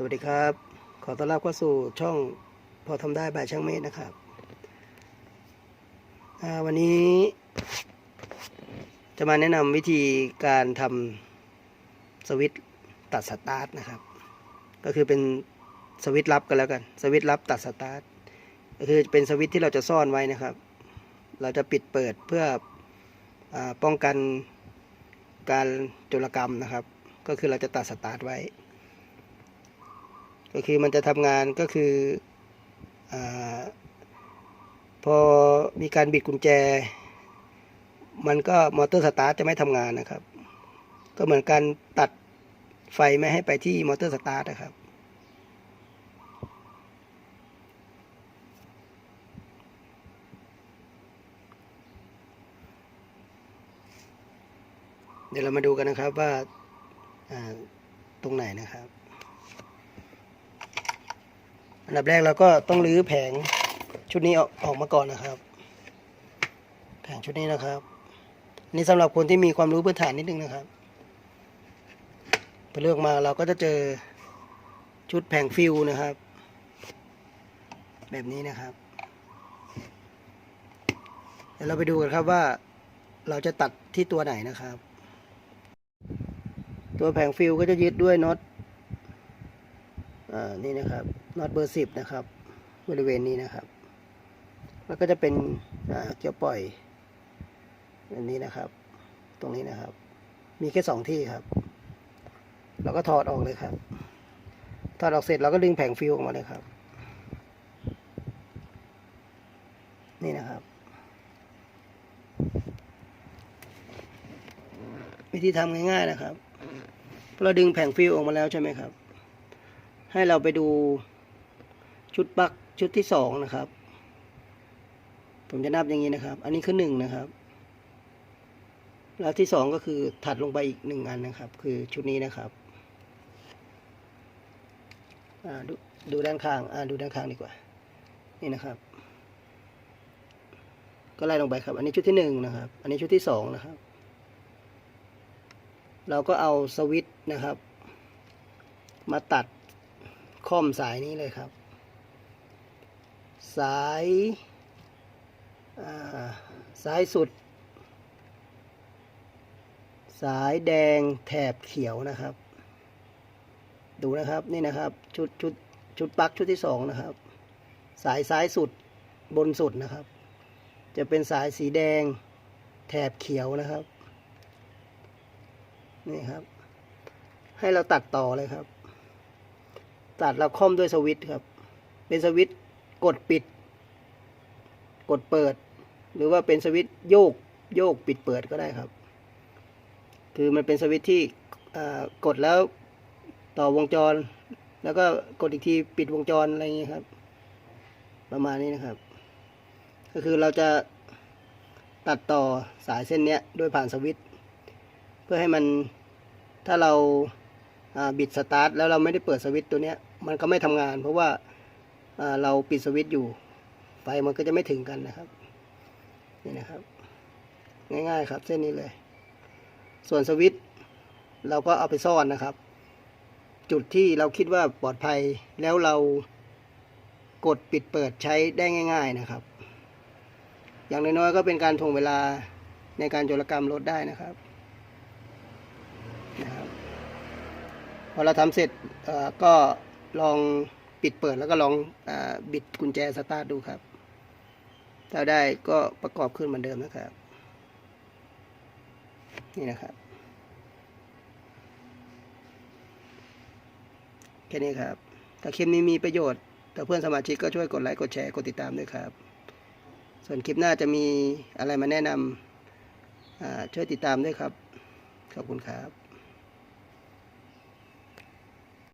สวัสดีครับ ขอต้อนรับเข้าสู่ช่องพอทำได้บายช่างเมธนะครับ วันนี้จะมาแนะนำวิธีการทำสวิตตัดสตาร์ทนะครับ ก็คือเป็นสวิตลับกันแล้วกัน สวิตลับตัดสตาร์ทก็คือเป็นสวิตที่เราจะซ่อนไว้นะครับ เราจะปิดเปิดเพื่ออป้องกันการโจรกรรมนะครับ ก็คือเราจะตัดสตาร์ทไว้ ก็คือมันจะทำงานก็คืออพอมีการบิดกุญแจ มันก็มอเตอร์สตาร์ทจะไม่ทำงานนะครับ ก็เหมือนการตัดไฟไม่ให้ไปที่มอเตอร์สตาร์ทนะครับเดี๋ยวเรามาดูกันนะครับว่าตรงไหนนะครับ อันดับแรกเราก็ต้องรื้อแผงชุดนี้ออกออกมาก่อนนะครับ แผงชุดนี้นะครับนี่สำหรับคนที่มีความรู้พื้นฐานนิดนึงนะครับพอเลือกมาเราก็จะเจอชุดแผงฟิวนะครับ แบบนี้นะครับ เดี๋ยวเราไปดูกันครับว่าเราจะตัดที่ตัวไหนนะครับ ตัวแผงฟิวก็จะยึดด้วยน็อต นี่นะครับน็อตเบอร์สิบนะครับ บริเวณนี้นะครับ แล้วก็จะเป็นเกี่ยวปล่อยแบบนี้นะครับ ตรงนี้นะครับ มีแค่สองที่ครับ เราก็ถอดออกเลยครับ ถอดออกเสร็จเราก็ดึงแผงฟิวออกมาเลยครับ นี่นะครับ วิธีทำง่ายๆนะครับเราดึงแผงฟิวออกมาแล้วใช่ไหมครับ ให้เราไปดูชุดปลั๊กชุดที่สองนะครับ ผมจะนับอย่างนี้นะครับ อันนี้คือหนึ่งนะครับ แล้วที่สองก็คือถัดลงไปอีกหนึ่งอันนะครับ คือชุดนี้นะครับดูดูด้านข้างดูด้านข้างดีกว่า นี่นะครับ ก็ไล่ลงไปครับ อันนี้ชุดที่หนึ่งนะครับ อันนี้ชุดที่สองนะครับ เราก็เอาสวิตช์นะครับ มาตัด ค่อมสายนี้เลยครับ สายาสายสุด สายแดงแถบเขียวนะครับ ดูนะครับนี่นะครับชุดชุดชุดปลั๊กชุดที่สองนะครับ สายซ้ายสุดบนสุดนะครับ จะเป็นสายสีแดงแถบเขียวนะครับ นี่ครับ ให้เราตัดต่อเลยครับ ตัดเราค่อมด้วยสวิตช์ครับ เป็นสวิตช์กดปิด กดเปิด หรือว่าเป็นสวิตช์โยกโยกปิดเปิดก็ได้ครับ คือมันเป็นสวิตช์ที่กดแล้วต่อวงจร แล้วก็กดอีกทีปิดวงจรอะไรอย่างเงี้ยครับ ประมาณนี้นะครับ ก็คือเราจะตัดต่อสายเส้นเนี้ยด้วยผ่านสวิตช์เพื่อให้มันถ้าเราอ่าบิดสตาร์ทแล้วเราไม่ได้เปิดสวิตช์ตัวเนี้ย มันก็ไม่ทำงาน เพราะว่าเราปิดสวิตช์อยู่ ไฟมันก็จะไม่ถึงกันนะครับ นี่นะครับ ง่ายๆครับ เส้นนี้เลย ส่วนสวิตช์เราก็เอาไปซ่อนนะครับ จุดที่เราคิดว่าปลอดภัยแล้วเรากดปิดเปิดใช้ได้ง่าย ๆนะครับ อย่างน้อยๆก็เป็นการถ่วงเวลาในการโจรกรรมรถได้นะครับนะครับ พอเราทำเสร็จก็ ลองปิดเปิดแล้วก็ลองอบิดกุญแจสตาร์ทดูครับ ถ้าได้ก็ประกอบขึ้นเหมือนเดิมนะครับ นี่นะครับ แค่นี้ครับ ถ้าคลิปนี้มีประโยชน์ถ้าเพื่อนสมาชิกก็ช่วยกดไลค์ กดแชร์ กดติดตามด้วยครับ ส่วนคลิปหน้าจะมีอะไรมาแนะนำช่วยติดตามด้วยครับ ขอบคุณครับ